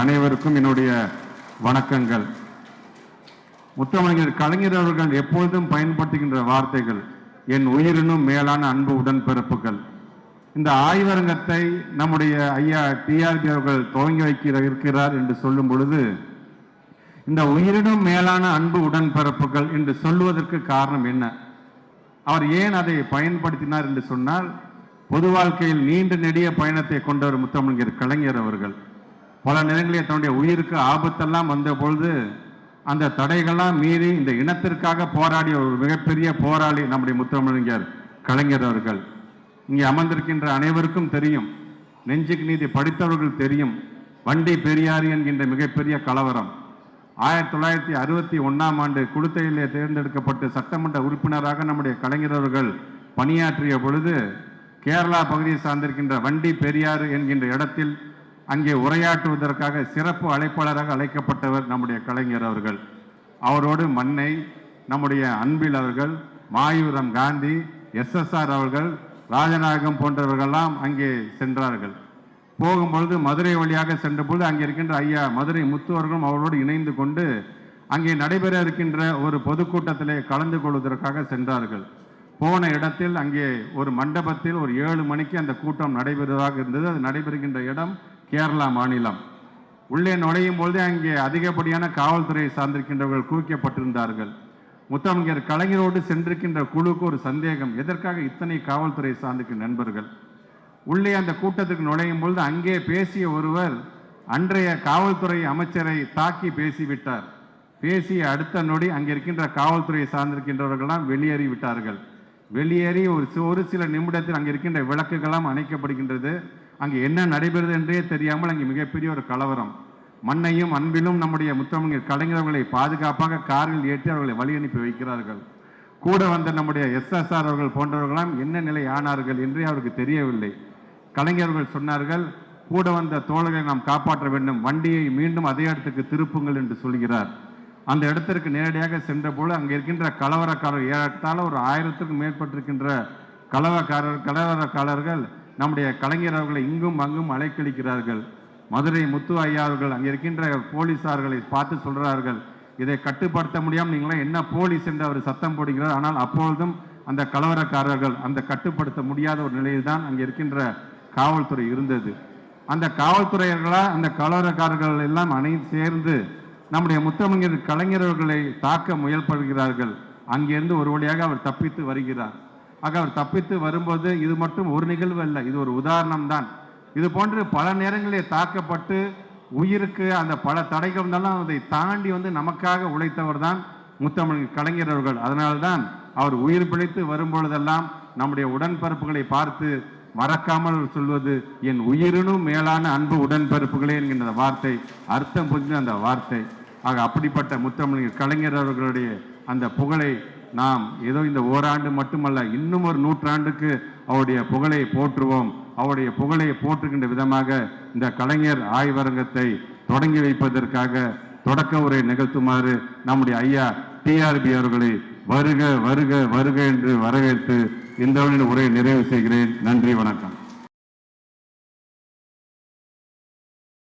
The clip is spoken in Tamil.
அனைவருக்கும் என்னுடைய வணக்கங்கள். முத்தமிழர் கலைஞர் அவர்கள் எப்பொழுதும் பயன்படுத்துகின்ற வார்த்தைகள் என் உயிரினும் மேலான அன்பு உடன்பிறப்புகள். இந்த ஆய்வரங்கத்தை நம்முடைய ஐயா டிஆர்பி அவர்கள் துவங்கி வைக்கிற இருக்கிறார் என்று சொல்லும் பொழுது இந்த உயிரினும் மேலான அன்பு உடன்பிறப்புகள் என்று சொல்லுவதற்கு காரணம் என்ன? அவர் ஏன் அதை பயன்படுத்தினார் என்று சொன்னால் பொது வாழ்க்கையில் நீண்ட நெடிய பயணத்தை கொண்டவர் முத்தமிழர் கலைஞர் அவர்கள். பல நேரங்களில் தன்னுடைய உயிருக்கு ஆபத்தெல்லாம் வந்த பொழுது அந்த தடைகள்லாம் மீறி இந்த இனத்திற்காக போராடிய ஒரு மிகப்பெரிய போராளி நம்முடைய முத்தமிழர் கலைஞர் அவர்கள். இங்கே அமர்ந்திருக்கின்ற அனைவருக்கும் தெரியும். நெஞ்சுக்கு நீதி படித்தவர்கள் தெரியும். வண்டி பெரியாறு என்கின்ற மிகப்பெரிய கலவரம். ஆயிரத்தி தொள்ளாயிரத்தி அறுபத்தி ஒன்றாம் ஆண்டு குடுத்தையிலே தேர்ந்தெடுக்கப்பட்டு சட்டமன்ற உறுப்பினராக நம்முடைய கலைஞரவர்கள் பணியாற்றிய பொழுது கேரளா பகுதியை சார்ந்திருக்கின்ற வண்டி பெரியாறு என்கின்ற இடத்தில் அங்கே உரையாற்றுவதற்காக சிறப்பு அழைப்பாளராக அழைக்கப்பட்டவர் நம்முடைய கலைஞர் அவர்கள். அவரோடு மண்ணை நம்முடைய அன்பில் அவர்கள் மாயூரம் காந்தி எஸ்எஸ்ஆர் அவர்கள் ராஜநாயகம் போன்றவர்கள்லாம் அங்கே சென்றார்கள். போகும்பொழுது மதுரை வழியாக சென்றபொழுது அங்கே இருக்கின்ற ஐயா மதுரை முத்து அவர்களும் அவரோடு இணைந்து கொண்டு அங்கே நடைபெற இருக்கின்ற ஒரு பொதுக்கூட்டத்திலே கலந்து கொள்வதற்காக சென்றார்கள். போன இடத்தில் அங்கே ஒரு மண்டபத்தில் ஒரு ஏழு மணிக்கு அந்த கூட்டம் நடைபெறுவதாக இருந்தது. அது நடைபெறுகின்ற இடம் கேரளா மாநிலம். உள்ளே நுழையும் பொழுது அங்கே அதிகப்படியான காவல்துறையை சார்ந்திருக்கின்றவர்கள் குவிக்கப்பட்டிருந்தார்கள். முத்தமிழர் கலைஞரோடு சென்றிருக்கின்ற குழுக்கு ஒரு சந்தேகம் எதற்காக இத்தனை காவல்துறை சார்ந்திருக்கின்ற நண்பர்கள்? உள்ளே அந்த கூட்டத்துக்கு நுழையும் பொழுது அங்கே பேசிய ஒருவர் அன்றைய காவல்துறை அமைச்சரை தாக்கி பேசிவிட்டார். பேசிய அடுத்த நொடி அங்கே இருக்கின்ற காவல்துறையை சார்ந்திருக்கின்றவர்கள்லாம் வெளியேறி விட்டார்கள். வெளியேறி ஒரு ஒரு சில நிமிடத்தில் அங்கே இருக்கின்ற விளக்குகள்லாம் அணைக்கப்படுகின்றது. அங்கே என்ன நடைபெறுது என்றே தெரியாமல் அங்கே மிகப்பெரிய ஒரு கலவரம். மண்ணையும் அன்பிலும் நம்முடைய முத்தமிழர் கலைஞர்களை பாதுகாப்பாக காரில் ஏற்றி அவர்களை வழி அனுப்பி வைக்கிறார்கள். கூட வந்த நம்முடைய எஸ்எஸ்ஆர் அவர்கள் போன்றவர்களாம் என்ன நிலை ஆனார்கள் என்றே அவருக்கு தெரியவில்லை. கலைஞர்கள் சொன்னார்கள் கூட வந்த தோழர்களை நாம் காப்பாற்ற வேண்டும். வண்டியை மீண்டும் அதே இடத்துக்கு திருப்புங்கள் என்று சொல்கிறார். அந்த இடத்திற்கு நேரடியாக சென்றபோது அங்கே இருக்கின்ற கலவரக்காரர் ஏறத்தாழ ஒரு ஆயிரத்துக்கும் மேற்பட்டிருக்கின்ற கலவக்காரர் கலவரக்காரர்கள் நம்முடைய கலைஞர் அவர்களை இங்கும் அங்கும் அலைக்கழிக்கிறார்கள். மதுரை முத்து ஐயா அவர்கள் அங்கே இருக்கின்ற போலீசார்களை பார்த்து சொல்கிறார்கள் இதை கட்டுப்படுத்த முடியாமல் நீங்களாம் என்ன போலீஸ் என்று அவர் சத்தம் போடுகிறார். ஆனால் அப்பொழுதும் அந்த கலவரக்காரர்கள் அந்த கட்டுப்படுத்த முடியாத ஒரு நிலையில் தான் அங்கே இருக்கின்ற காவல்துறை இருந்தது. அந்த காவல்துறையர்களாக அந்த கலவரக்காரர்கள் எல்லாம் அணை சேர்ந்து நம்முடைய முத்தமிழர் கலைஞர்களை தாக்க முயல்படுகிறார்கள். அங்கிருந்து ஒரு வழியாக அவர் தப்பித்து வருகிறார். ஆக அவர் தப்பித்து வரும்போது இது மட்டும் ஒரு நிகழ்வு அல்ல இது ஒரு உதாரணம் தான் இது போன்று பல நேரங்களில் தாக்கப்பட்டு உயிருக்கு அந்த பல தடைகள் இருந்தாலும் அதை தாண்டி வந்து நமக்காக உழைத்தவர் தான் முத்தமிழ் கலைஞர் அவர்கள். அதனால்தான் அவர் உயிர் பிழைத்து வரும்பொழுதெல்லாம் நம்முடைய உடன்பரப்புகளை பார்த்து மறக்காமல் சொல்வது என் உயிரினும் மேலான அன்பு உடன்பரப்புகளே என்கின்ற வார்த்தை அர்த்தம் புரிந்த அந்த வார்த்தை. ஆக அப்படிப்பட்ட முத்தமிழ் கலைஞர் அவர்களுடைய அந்த புகழை நாம் ஏதோ இந்த ஓராண்டு மட்டுமல்ல இன்னும் ஒரு நூற்றாண்டுக்கு அவருடைய புகழை போற்றுவோம். அவருடைய புகழை போற்றுகின்ற விதமாக இந்த கலைஞர் ஆய்வரங்கத்தை தொடங்கி வைப்பதற்காக தொடக்க உரை நிகழ்த்துமாறு நம்முடைய ஐயா டிஆர்பி அவர்களை வருக வருக வருக என்று வரவேற்று இந்த உரையை நிறைவு செய்கிறேன். நன்றி வணக்கம்.